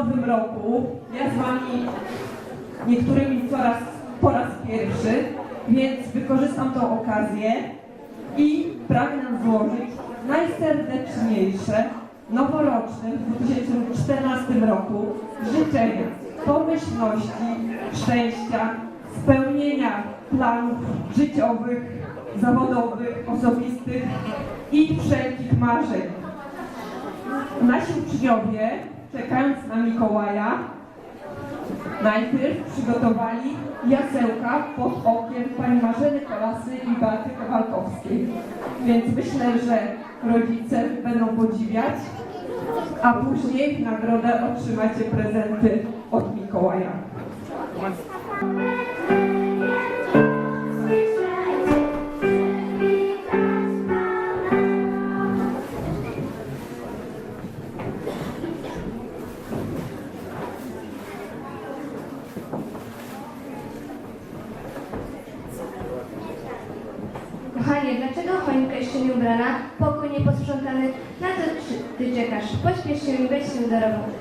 nowym roku. Ja z Wami niektórymi coraz po raz pierwszy, więc wykorzystam tą okazję i pragnę złożyć najserdeczniejsze noworoczne w 2014 roku życzenia pomyślności, szczęścia, spełnienia planów życiowych, zawodowych, osobistych i wszelkich marzeń. Nasi uczniowie, czekając na Mikołaja, najpierw przygotowali jasełka pod okiem pani Marzeny Kolasy i Beaty Kowalkowskiej. Więc myślę, że rodzice będą podziwiać, a później w nagrodę otrzymacie prezenty od Mikołaja. Dlaczego choinka jeszcze nie ubrana, pokój nie posprzątany? Na co ty, czekasz? Pośpiesz się i weź się do roboty.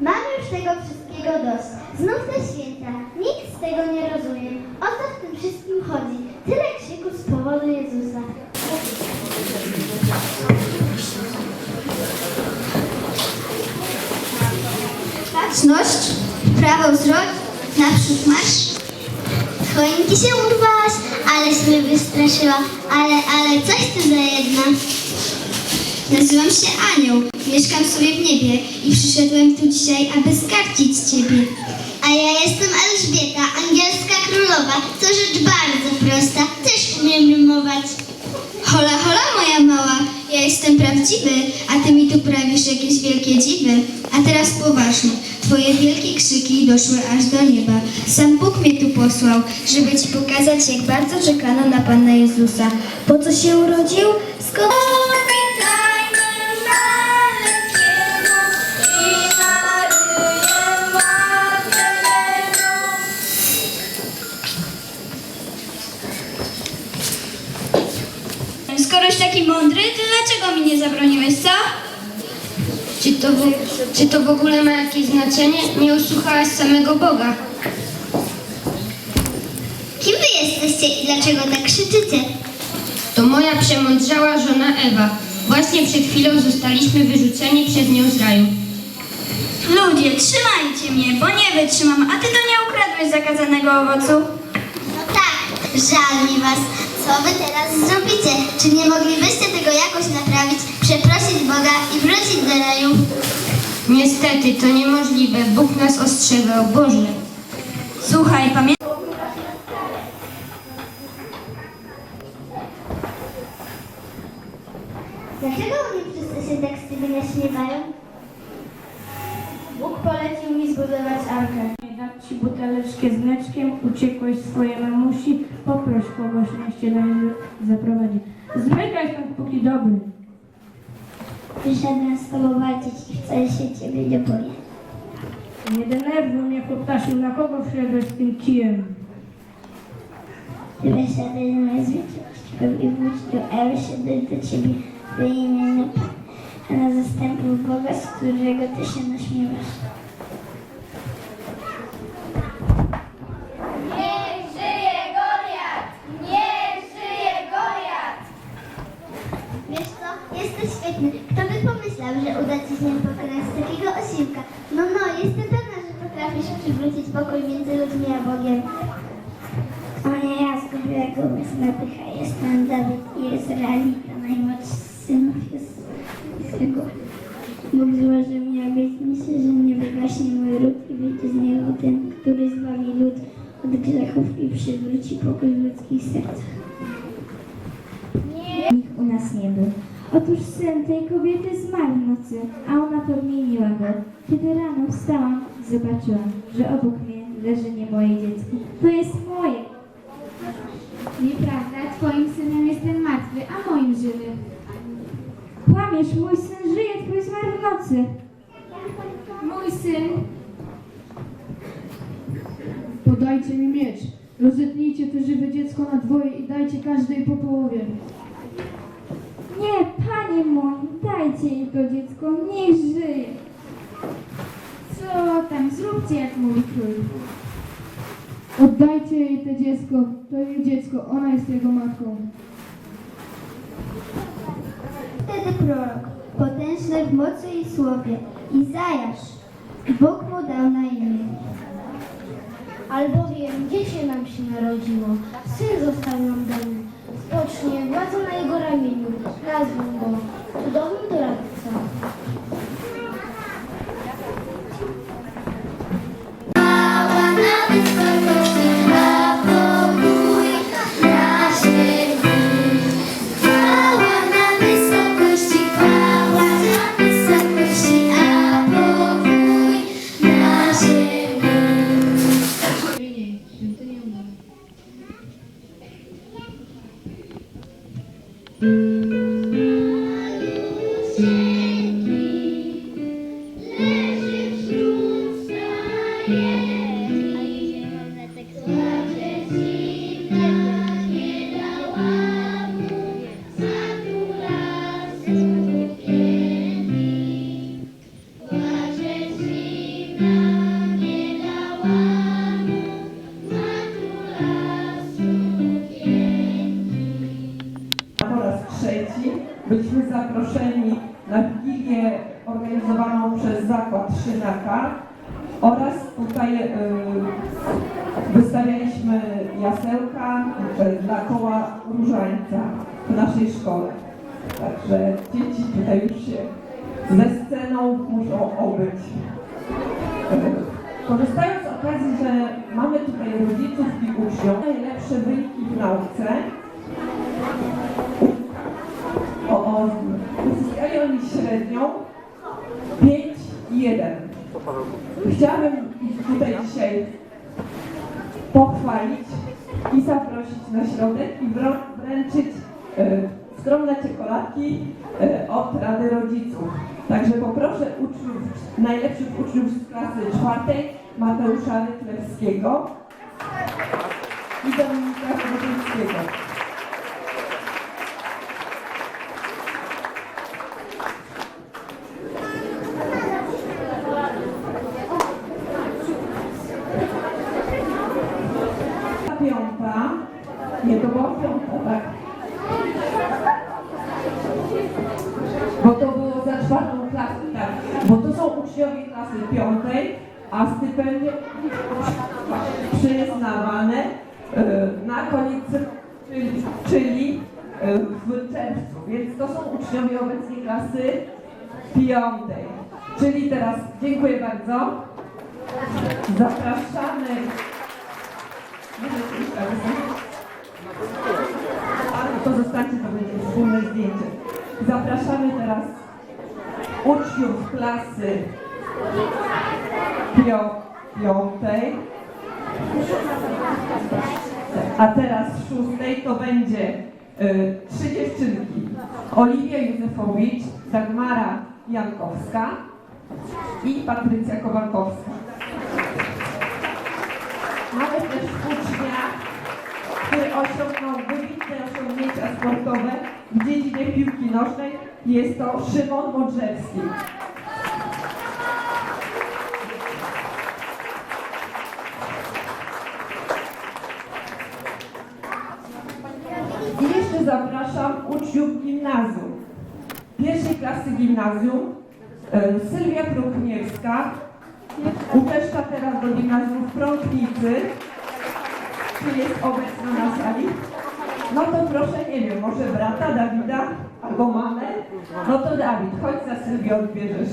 Mam już tego wszystkiego dość. Znów te święta. Nikt z tego nie rozumie. O co w tym wszystkim chodzi? Tyle krzyku z powodu Jezusa. Baczność, prawo wzrok, naprzód marsz. Choinki się urwałaś, aleś mnie wystraszyła, ale, ale coś ty za jedna. Nazywam się Anioł, mieszkam sobie w niebie i przyszedłem tu dzisiaj, aby skarcić Ciebie. A ja jestem Elżbieta, angielska królowa. To rzecz bardzo prosta, też umiem rymować. Hola, hola moja mała, ja jestem prawdziwy, a Ty mi tu prawisz jakieś wielkie dziwy. A teraz poważnie, Twoje wielkie krzyki doszły aż do nieba. Sam Bóg mnie tu posłał, żeby Ci pokazać, jak bardzo czekano na Pana Jezusa. Po co się urodził? Skąd... taki mądry, to dlaczego mi nie zabroniłeś, co? Czy to, w, czy to w ogóle ma jakieś znaczenie? Nie usłuchałaś samego Boga. Kim Wy jesteście i dlaczego tak krzyczycie? To moja przemądrzała żona Ewa. Właśnie przed chwilą zostaliśmy wyrzuceni przez nią z raju. Ludzie, trzymajcie mnie, bo nie wytrzymam, a ty to nie ukradłeś zakazanego owocu. No tak, żal mi was. Co wy teraz zrobicie? Czy nie moglibyście tego jakoś naprawić, przeprosić Boga i wrócić do raju? Niestety, to niemożliwe. Bóg nas ostrzegał. Boże. Słuchaj, pamiętaj. Dlaczego oni wszyscy się tak z ciebie naśmiewają? Polecił mi zbudować arkę. Dać ci buteleczkę z mleczkiem, uciekłeś swojej mamusi, poproś kogoś, niech cię zaprowadzi. Zmykaj stąd, póki dobry. Przyszedłem z tobą walczyć i wcale się ciebie nie boję. Nie denerwuj mnie, chłoptasiu, na kogo wszedłeś z tym kijem? Wyszedłeś z mojej i wróć do Ewy, siedzę do ciebie w imieniu zastępów Boga, z którego ty się naśmiewasz. Niech żyje Goliat! Niech żyje Goliat! Wiesz co, jesteś świetny. Kto by pomyślał, że uda ci się pokonać takiego osiłka? No, no, jestem pewna, że potrafisz przywrócić pokój między ludźmi a Bogiem. O nie, ja zgubiłem go z napycha. Jestem Dawid i Izraelita, najmłodszy z synów Jesego. Bóg złożył mi obietnicę, że nie wygaśnie mój ród i wyjdzie z niego ten, który zbawi lud od grzechów i przywróci pokój w ludzkich sercach. Nikt u nas nie był. Otóż syn tej kobiety zmarł w nocy, a ona podmieniła go. Kiedy rano wstałam, zobaczyłam, że obok mnie leży nie moje dziecko. To jest moje. Nieprawda, twoim synem jest ten martwy, a moim żywy. Kłamiesz, mój syn żyje, twój zmarł w nocy. Mój syn Podajcie mi miecz. Rozetnijcie te żywe dziecko na dwoje i dajcie każdej po połowie. Nie, panie mój, dajcie jej to dziecko, niech żyje. co tam, zróbcie jak mówi król. Oddajcie jej to dziecko, to jej dziecko, ona jest jego matką. Wtedy prorok, potężny w mocy i słowie, Izajasz, Bóg mu dał na imię. Albowiem dziecię nam się narodziło, syn został nam dany. Spocznie władza na jego ramieniu, nazwą go cudownym うん na wigilię organizowaną przez zakład Szynaka oraz tutaj y, wystawialiśmy jasełka y, dla koła Różańca w naszej szkole. Także dzieci tutaj już się ze sceną muszą obyć. Korzystając z okazji, że mamy tutaj rodziców i uczniów, najlepsze wyniki w nauce, uzyskali oni średnią 5 i 1. Chciałabym ich tutaj dzisiaj pochwalić i zaprosić na środek i wręczyć e, skromne czekoladki e, od Rady Rodziców. Także poproszę uczniów, najlepszych uczniów z klasy czwartej Mateusza Rytlewskiego i Dominika Wodowińskiego. piąta, nie to była piąta, tak? Bo to było za czwartą klasę, tak? Bo to są uczniowie klasy piątej, a stypendia przyznawane e, na koniec, czyli, czyli e, w czerwcu, więc to są uczniowie obecnie klasy piątej. Czyli teraz dziękuję bardzo. Zapraszamy ale to zostańcie, to będzie wspólne zdjęcie. Zapraszamy teraz uczniów klasy piątej. A teraz szóstej to będzie y, trzy dziewczynki. Oliwia Józefowicz, Dagmara Jankowska i Patrycja Kowalkowska. Mamy też ucznia, który osiągnął wybitne osiągnięcia sportowe w dziedzinie piłki nożnej. Jest to Szymon Modrzewski. I jeszcze zapraszam uczniów gimnazjum. Pierwszej klasy gimnazjum e, Sylwia Pruchniewska uczęszcza teraz do gimnazjum w Prątnicy. Czy jest obecna na sali? No to proszę, nie wiem, może brata Dawida albo mamę? No to Dawid, chodź za Sylwię odbierzesz.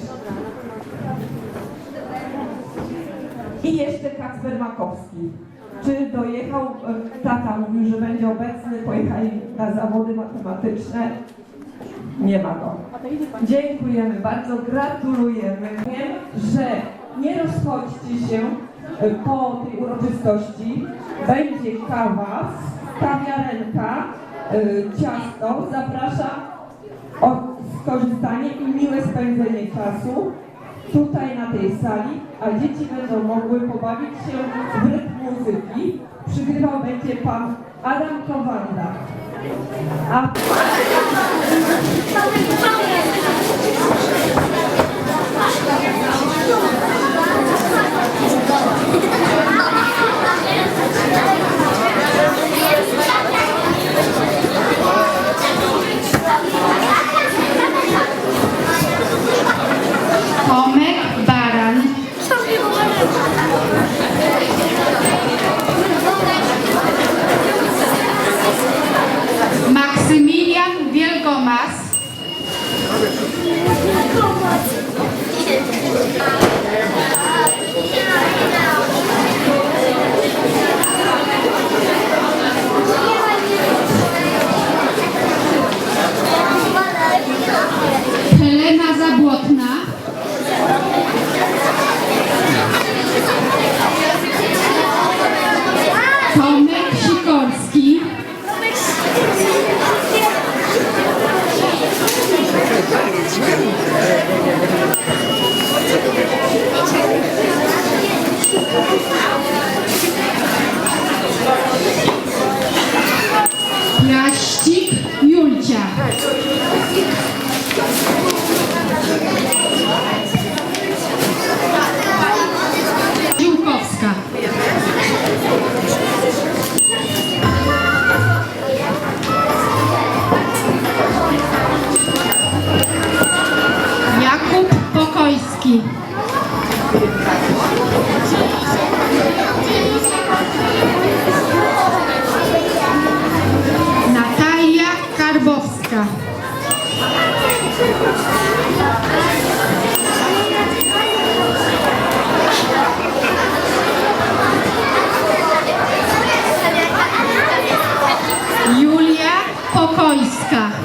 I jeszcze Kacper Makowski. Czy dojechał, e, tata mówił, że będzie obecny, pojechali na zawody matematyczne. Nie ma go. Dziękujemy bardzo, gratulujemy. Wiem, że nie rozchodźcie się e, po tej uroczystości. Będzie kawa, kawiarenka, e, ciasto. Zapraszam o skorzystanie i miłe spędzenie czasu tutaj na tej sali, a dzieci będą mogły pobawić się w rytm muzyki. Przygrywał będzie pan Adam Kowanda. A Tomas. Pokojska.